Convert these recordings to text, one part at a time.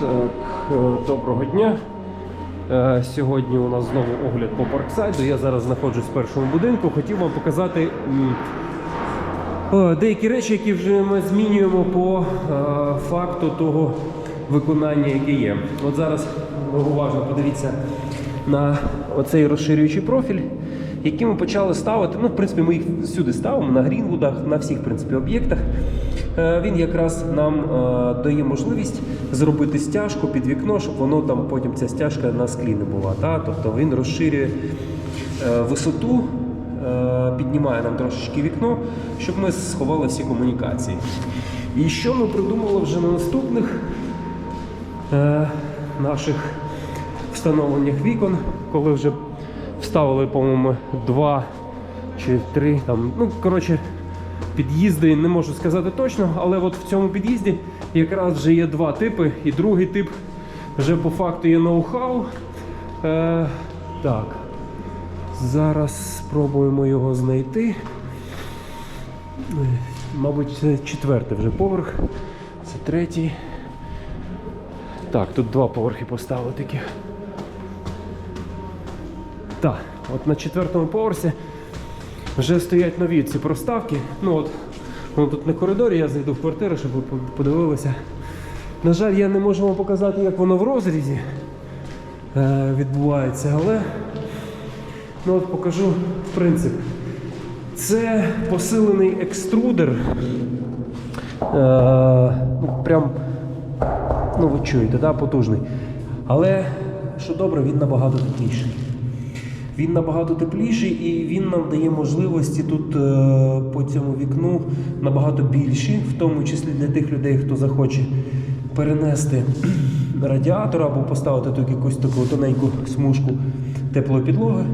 Так, е, доброго дня. Е, Сьогодні у нас знову огляд по парксайду. Я зараз знаходжусь в першому будинку. Хотів вам показати е, деякі речі, які вже ми змінюємо по факту того виконання, яке є. От зараз уважно подивіться на оцей розширюючий профіль, який ми почали ставити. Ну, в принципі, ми їх всюди ставимо на грінвудах, на всіх в принципі, об'єктах. Е, Він якраз нам е, дає можливість зробити стяжку під вікно, щоб воно там потім ця стяжка на склі не була. Та? Тобто він розширює е, висоту, піднімає нам трошечки вікно, щоб ми сховали всі комунікації. І що ми придумали вже на наступних наших встановленнях вікон, коли вже вставили, по-моєму, два чи три там, ну коротше, під'їзди, не можу сказати точно, але от в цьому під'їзді якраз вже є два типи, і другий тип вже по факту є ноу-хау. Е, так. Зараз спробуємо його знайти. Мабуть, це четвертий вже поверх. Це третій. Так, тут два поверхи поставили таких. Так, от на четвертому поверсі вже стоять нові ці проставки. Ну от, воно тут на коридорі, я зайду в квартиру, щоб ви подивилися. На жаль, я не можу вам показати, як воно в розрізі е, відбувається, але ну, от покажу принцип. Це посилений екструдер. Е, ну, прям, ну ви чуєте, да, потужний. Але що добре, він набагато тепліший. Він набагато тепліший і він нам дає можливості тут е, по цьому вікну набагато більші, в тому числі для тих людей, хто захоче перенести радіатор або поставити тут якусь таку тоненьку смужку теплої підлоги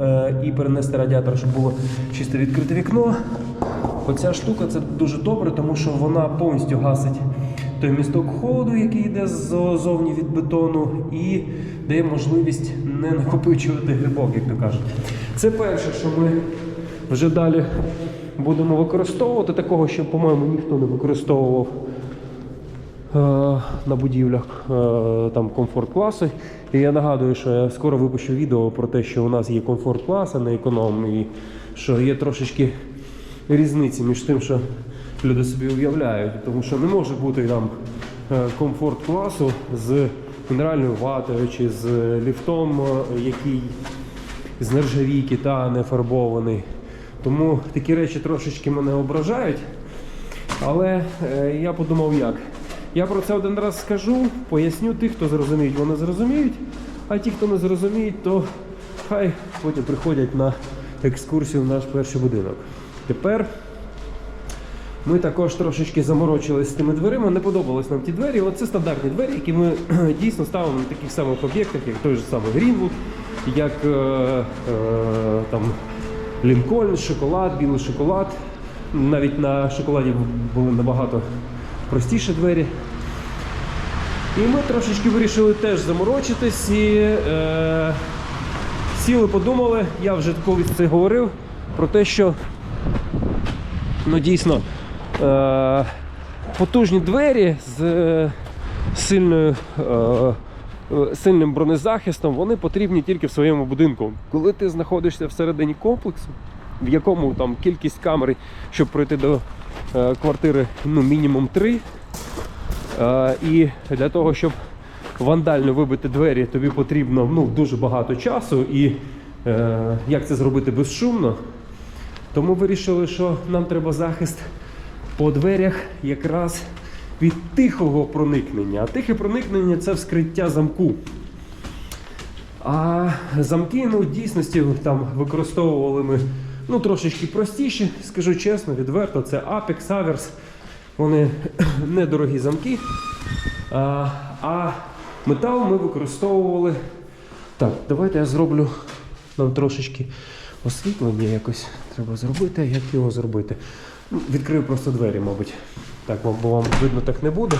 е, і перенести радіатор, щоб було чисто відкрите вікно. Оця штука це дуже добре, тому що вона повністю гасить той місток холоду, який йде ззовні від бетону, і дає можливість не накопичувати грибок, як то кажуть. Це перше, що ми вже далі будемо використовувати. Такого, що, по-моєму, ніхто не використовував е, на будівлях е, там комфорт класи. І я нагадую, що я скоро випущу відео про те, що у нас є комфорт клас, а не економ, і що є трошечки різниці між тим, що люди собі уявляють. Тому що не може бути там е, комфорт класу з мінеральною ватою чи з ліфтом, е, який з нержавійки та не фарбований. Тому такі речі трошечки мене ображають. Але е, я подумав як. Я про це один раз скажу, поясню тих, хто зрозуміють, вони зрозуміють. А ті, хто не зрозуміють, то хай потім приходять на екскурсію в наш перший будинок. Тепер ми також трошечки заморочились з тими дверима, не подобались нам ті двері. Оце стандартні двері, які ми дійсно ставимо на таких самих об'єктах, як той же самий Грінвуд, як е, е, там Лінкольн, шоколад, білий шоколад. Навіть на шоколаді були набагато простіші двері. І ми трошечки вирішили теж заморочитись і е, сіли, подумали, я вже колись це говорив, про те, що ну, дійсно е, потужні двері з е, сильною, е, сильним бронезахистом, вони потрібні тільки в своєму будинку. Коли ти знаходишся всередині комплексу, в якому там кількість камер, щоб пройти до квартири ну, мінімум 3, Е, І для того, щоб вандально вибити двері, тобі потрібно ну, дуже багато часу. І як це зробити безшумно? Тому вирішили, що нам треба захист по дверях якраз від тихого проникнення. А тихе проникнення це вскриття замку. А замки, ну, в дійсності там використовували ми ну, трошечки простіші, скажу чесно, відверто, це Apex, Averse. Вони недорогі замки. А, а метал ми використовували. Так, давайте я зроблю нам трошечки освітлення якось треба зробити. Як його зробити? Ну, Відкрию просто двері, мабуть. Так, бо вам видно так не буде.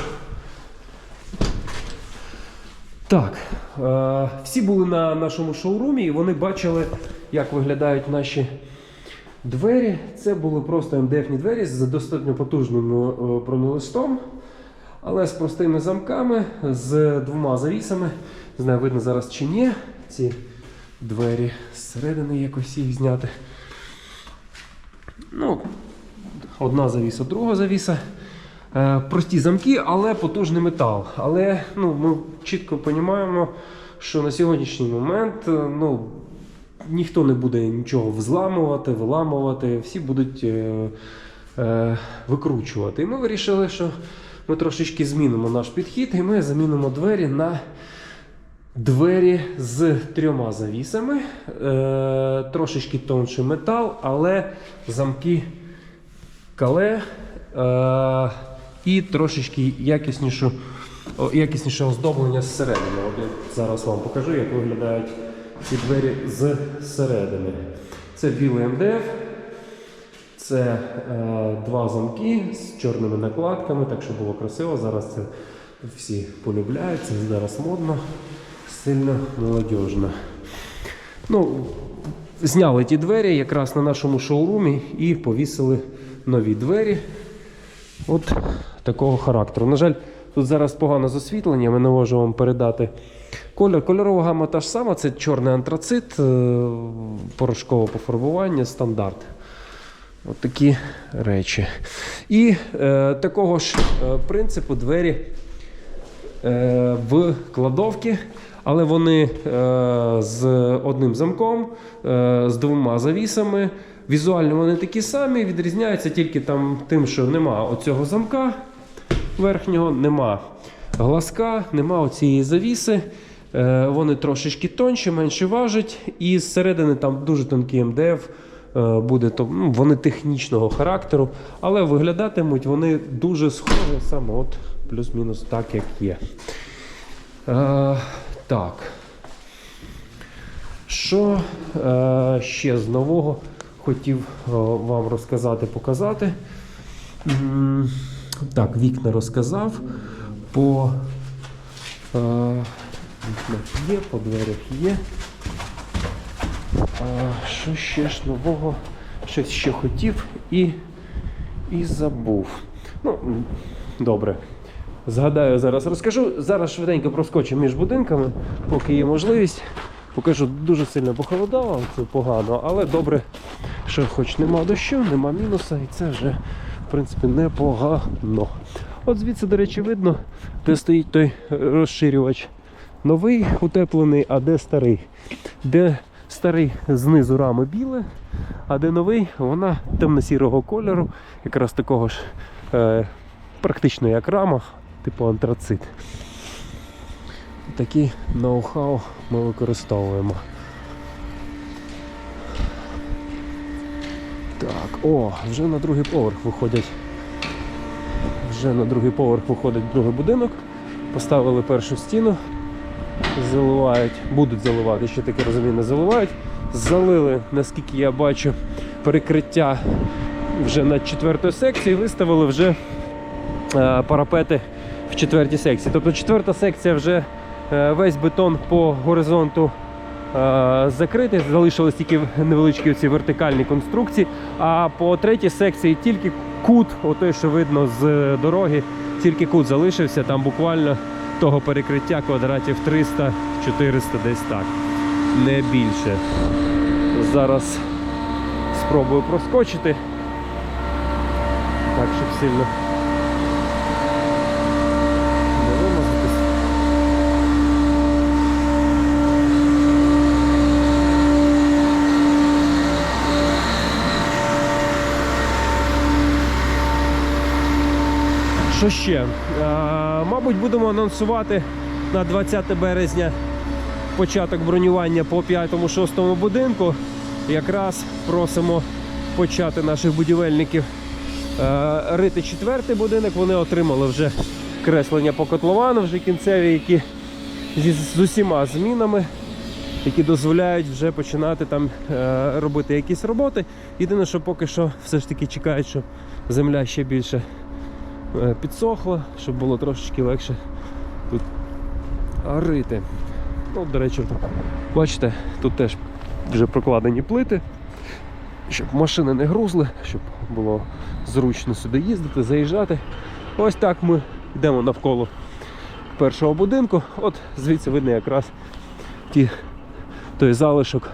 Так, е, всі були на нашому шоурумі і вони бачили, як виглядають наші двері. Це були просто МДФні двері з достатньо потужним е, бронелистом. Але з простими замками, з двома завісами. Не знаю, видно зараз чи ні. Ці двері зсередини якось їх зняти. Ну, одна завіса, друга завіса. Е, прості замки, але потужний метал. Але ну, ми чітко розуміємо, що на сьогоднішній момент е, ну, ніхто не буде нічого взламувати, виламувати, всі будуть е, е, викручувати. І ми вирішили, що ми трошечки змінимо наш підхід, і ми замінимо двері на двері з трьома завісами. Е, трошечки тонший метал, але замки кале е, і трошечки якіснішу, о, якісніше оздоблення зсередини. От я зараз вам покажу, як виглядають ці двері зсередини. Це білий МДФ, це е, два замки з чорними накладками, так що було красиво. Зараз це всі полюбляють, це зараз модно, сильно молодіжно. Ну, зняли ті двері якраз на нашому шоурумі і повісили нові двері. От такого характеру. На жаль, тут зараз погане з освітленням, я не можу вам передати кольор. Кольорова гама та ж сама, це чорний антрацит, е, порошкове пофарбування, стандарт. От такі речі. І е, такого ж е, принципу двері е, в кладовки, але вони е, з одним замком, е, з двома завісами. Візуально вони такі самі, відрізняються тільки там тим, що нема оцього замка верхнього, нема глазка, нема оцієї завіси. Е, вони трошечки тонші, менше важать, і зсередини там дуже тонкий МДФ. е, Буде ну, вони технічного характеру, але виглядатимуть вони дуже схожі, саме от плюс-мінус так, як є. Е, так. Що е, ще з нового хотів е, вам розказати, показати. Так, вікна розказав. По е, вікнах є, по дверях є. Що ще ж нового? Щось ще хотів і, і забув. Ну, добре. Згадаю, зараз розкажу. Зараз швиденько проскочу між будинками, поки є можливість. Покажу, дуже сильно похолодало, це погано, але добре, що хоч нема дощу, нема мінуса, і це вже, в принципі, непогано. От звідси, до речі, видно, де стоїть той розширювач. Новий утеплений, а де старий. Де старий знизу рами біле, а де новий, вона темно-сірого кольору, якраз такого ж е, практично як рама, типу антрацит. Такі ноу-хау ми використовуємо. Так, о, вже на другий поверх виходять. Вже на другий поверх виходить другий будинок. Поставили першу стіну, заливають, будуть заливати, ще таке розумію, не заливають. Залили, наскільки я бачу, перекриття вже на четвертої секції, виставили вже е, парапети в четвертій секції. Тобто четверта секція вже е, весь бетон по горизонту е, закритий, залишились тільки невеличкі ці вертикальні конструкції. А по третій секції тільки кут, отой, що видно з дороги, тільки кут залишився, там буквально того перекриття квадратів 300-400 десь так. Не більше. Зараз спробую проскочити. Так, щоб сильно не вимазатись. Що ще? Е, мабуть, будемо анонсувати на 20 березня початок бронювання по 5-6 будинку. Якраз просимо почати наших будівельників е, рити четвертий будинок. Вони отримали вже креслення по котловану, вже кінцеві, які зі, з усіма змінами, які дозволяють вже починати там е, робити якісь роботи. Єдине, що поки що все ж таки чекають, щоб земля ще більше е, підсохла, щоб було трошечки легше тут рити. Ну, до речі, бачите, тут теж вже прокладені плити, щоб машини не грузли, щоб було зручно сюди їздити, заїжджати. Ось так ми йдемо навколо першого будинку. От звідси видно якраз ті, той залишок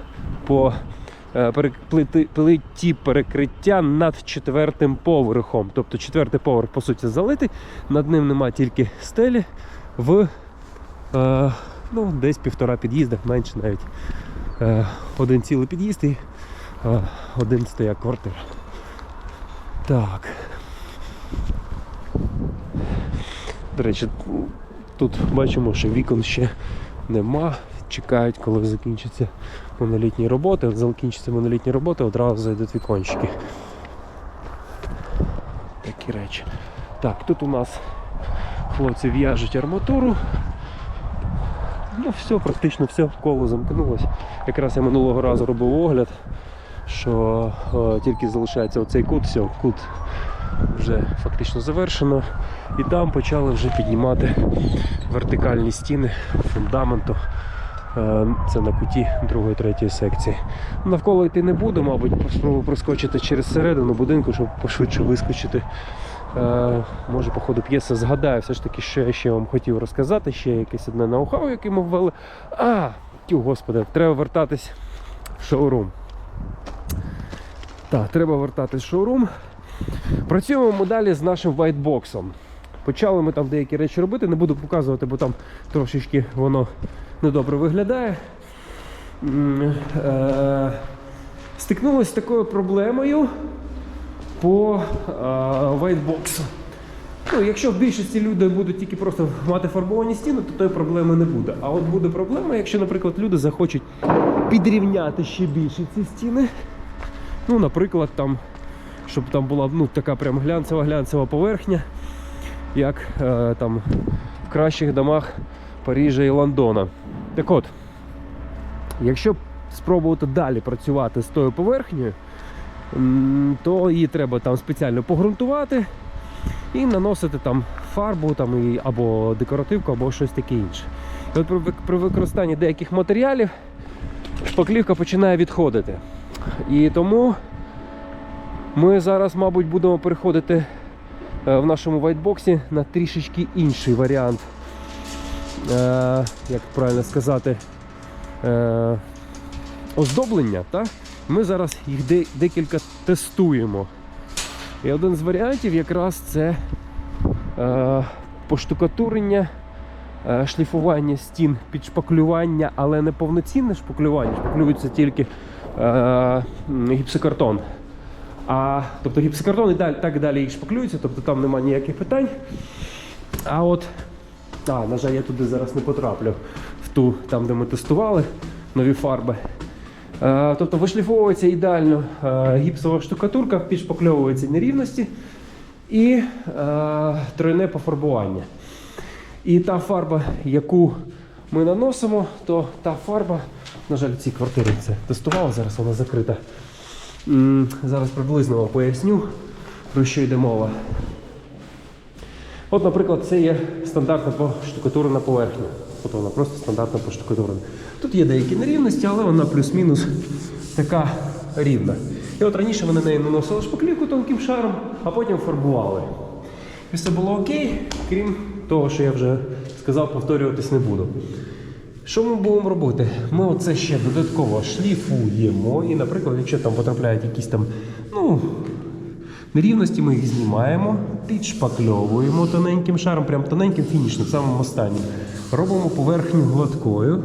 по плиті перекриття над четвертим поверхом. Тобто четвертий поверх, по суті, залитий, над ним нема тільки стелі в е, ну, десь півтора під'їзда, менше навіть. Е, один цілий під'їзд і е, один стояк квартира. Так. До речі, тут бачимо, що вікон ще нема. Чекають, коли закінчаться монолітні роботи. От закінчаться монолітні роботи, одразу зайдуть вікончики. Такі речі. Так, тут у нас хлопці в'яжуть арматуру. Ну, все, практично все коло замкнулось. Якраз я минулого разу робив огляд, що е, тільки залишається оцей кут, все, кут вже фактично завершено. І там почали вже піднімати вертикальні стіни фундаменту. Е, Це на куті другої, третьої секції. Навколо йти не буду, мабуть, спробую проскочити через середину будинку, щоб пошвидше вискочити. Е, Може, по ходу п'єси згадаю все ж таки, що я ще вам хотів розказати, ще якесь одне ноу-хау, яке ми ввели. А, тю, господи, треба вертатись в шоурум. Так, треба вертатись в шоурум. Працюємо ми далі з нашим вайтбоксом. Почали ми там деякі речі робити, не буду показувати, бо там трошечки воно недобре виглядає. М, е, Стикнулися з такою проблемою по е, вайтбоксу. Ну, якщо в більшості людей будуть тільки просто мати фарбовані стіни, то тої проблеми не буде. А от буде проблема, якщо, наприклад, люди захочуть підрівняти ще більше ці стіни. Ну, наприклад, там, щоб там була ну, така прям глянцева глянцева поверхня, як е, там в кращих домах Парижа і Лондона. Так от, якщо спробувати далі працювати з тою поверхнею, то її треба там спеціально погрунтувати і наносити там фарбу там, або декоративку, або щось таке інше. І от при, використанні деяких матеріалів шпаклівка починає відходити. І тому ми зараз, мабуть, будемо переходити е, в нашому вайтбоксі на трішечки інший варіант, е, як правильно сказати, е, оздоблення. Та? Ми зараз їх де- декілька тестуємо. І один з варіантів якраз це е, поштукатурення, е, шліфування стін, підшпаклювання, але не повноцінне шпаклювання, шпаклюється тільки е, гіпсокартон. А, тобто гіпсокартон і далі, так далі їх шпаклюється, тобто там немає ніяких питань. А от, а, на жаль, я туди зараз не потраплю, в ту, там, де ми тестували нові фарби. Е, Тобто вишліфовується ідеально е, гіпсова штукатурка, підшпакльовуються нерівності і е, тройне пофарбування. І та фарба, яку ми наносимо, то та фарба, на жаль, в цій квартирі це тестував, зараз вона закрита. Зараз приблизно вам поясню, про що йде мова. От, наприклад, це є стандартна поштукатурена поверхня. От вона просто стандартна поштукатурена. Тут є деякі нерівності, але вона плюс-мінус така рівна. І от раніше вони неї наносили шпаклівку тонким шаром, а потім фарбували. І все було окей, крім того, що я вже сказав, повторюватись не буду. Що ми будемо робити? Ми оце ще додатково шліфуємо. І, наприклад, якщо там потрапляють якісь там, ну, нерівності, ми їх знімаємо, підшпакльовуємо тоненьким шаром, прям тоненьким фінішним, самим останнім. Робимо поверхню гладкою.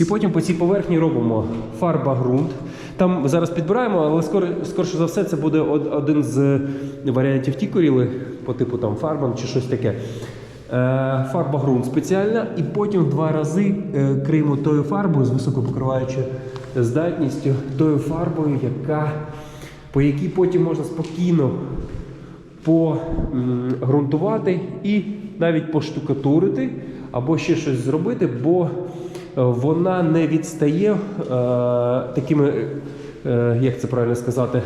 І потім по цій поверхні робимо фарба ґрунт. Там зараз підбираємо, але скоро, скорше за все, це буде один з варіантів тікоріли, по типу там фарбан чи щось таке. Е, Фарба ґрунт спеціальна, і потім два рази е, криємо тою фарбою з високопокриваючою здатністю, тою фарбою, яка, по якій потім можна спокійно погрунтувати і навіть поштукатурити або ще щось зробити, бо е, вона не відстає е, такими, е, як це правильно сказати,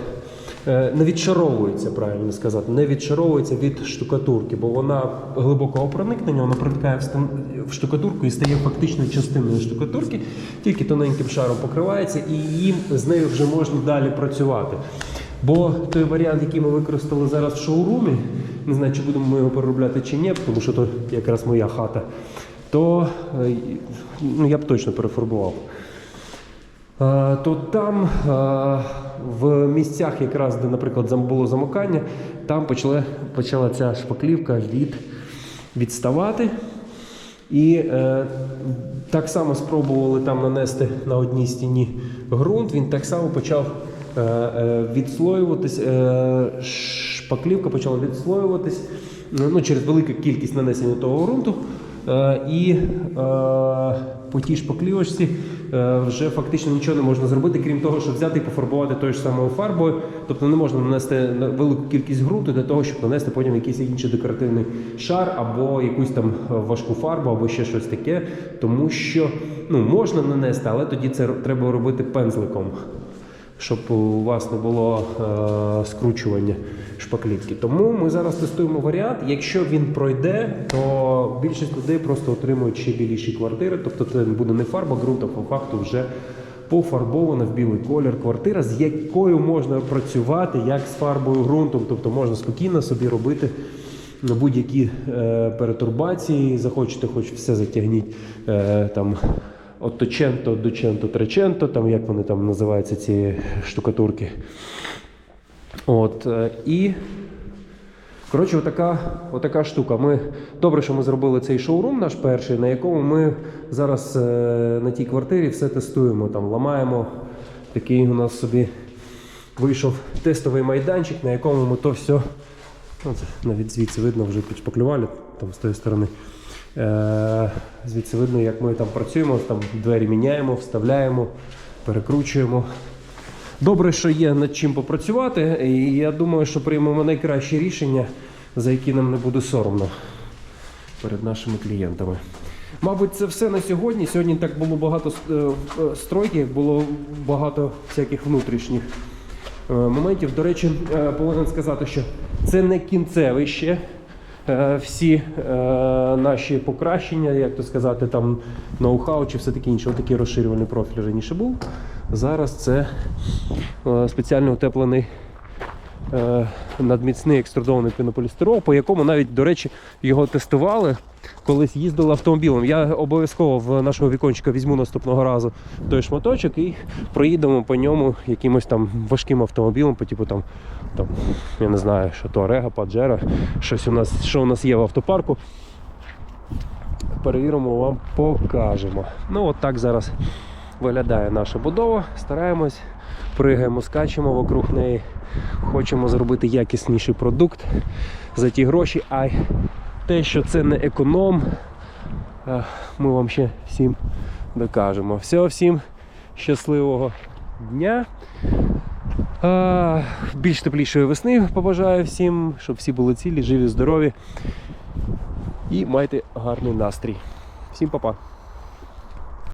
е, не відшаровується, правильно сказати, не відшаровується від штукатурки, бо вона глибокого проникнення, вона проникає в штукатурку і стає фактично частиною штукатурки, тільки тоненьким шаром покривається, і їм з нею вже можна далі працювати. Бо той варіант, який ми використали зараз в шоурумі, не знаю, чи будемо ми його переробляти чи ні, тому що то якраз моя хата, то е, ну, я б точно перефарбував. Е, то там е, в місцях, якраз, де, наприклад, було замикання, там почала, почала ця шпаклівка від, відставати. І е, так само спробували там нанести на одній стіні ґрунт, він так само почав відслоюватись, е, шпаклівка почала відслоюватись ну, через велику кількість нанесення того ґрунту. Е, і е, по тій шпаклівочці е, вже фактично нічого не можна зробити, крім того, щоб взяти і пофарбувати тою ж самою фарбою. Тобто не можна нанести велику кількість ґрунту для того, щоб нанести потім якийсь інший декоративний шар або якусь там е, важку фарбу, або ще щось таке. Тому що ну, можна нанести, але тоді це треба робити пензликом щоб у вас не було е, скручування шпаклівки. Тому ми зараз тестуємо варіант. Якщо він пройде, то більшість людей просто отримують ще біліші квартири. Тобто це буде не фарба ґрунту, по факту вже пофарбована в білий колір квартира, з якою можна працювати як з фарбою ґрунтом. Тобто можна спокійно собі робити. На будь-які е, перетурбації, захочете, хоч все затягніть е, там Отточенто, доченто, треченто, там як вони там називаються ці штукатурки. От, е, і коротше, отака, отака штука. Ми, добре, що ми зробили цей шоурум наш перший, на якому ми зараз е, на тій квартирі все тестуємо. Там ламаємо. Такий у нас собі вийшов тестовий майданчик, на якому ми то все. Ну, навіть звідси видно, вже підшпаклювали там з тої сторони. Е, звідси видно, як ми там працюємо, там двері міняємо, вставляємо, перекручуємо. Добре, що є над чим попрацювати, і я думаю, що приймемо найкраще рішення, за які нам не буде соромно перед нашими клієнтами. Мабуть, це все на сьогодні. Сьогодні так було багато е, стройки, було багато всяких внутрішніх е, моментів. До речі, повинен сказати, що це не кінцевий ще. Е, Всі е, наші покращення, як то сказати, там ноу-хау чи все таке інше, отакий розширювальний профіль раніше був. Зараз це е, спеціально утеплений надміцний екструдований пінополістирол, по якому навіть, до речі, його тестували, колись їздили автомобілем. Я обов'язково в нашого вікончика візьму наступного разу той шматочок і проїдемо по ньому якимось там важким автомобілем, по типу там, там я не знаю, що то Рега, Паджера, щось у нас, що у нас є в автопарку. Перевіримо, вам покажемо. Ну, от так зараз виглядає наша будова. Стараємось, пригаємо, скачемо вокруг неї. Хочемо зробити якісніший продукт за ті гроші. А те, що це не економ, е, ми вам ще всім докажемо. Всього всім щасливого дня. Е, Більш теплішої весни побажаю всім, щоб всі були цілі, живі, здорові і майте гарний настрій. Всім па-па!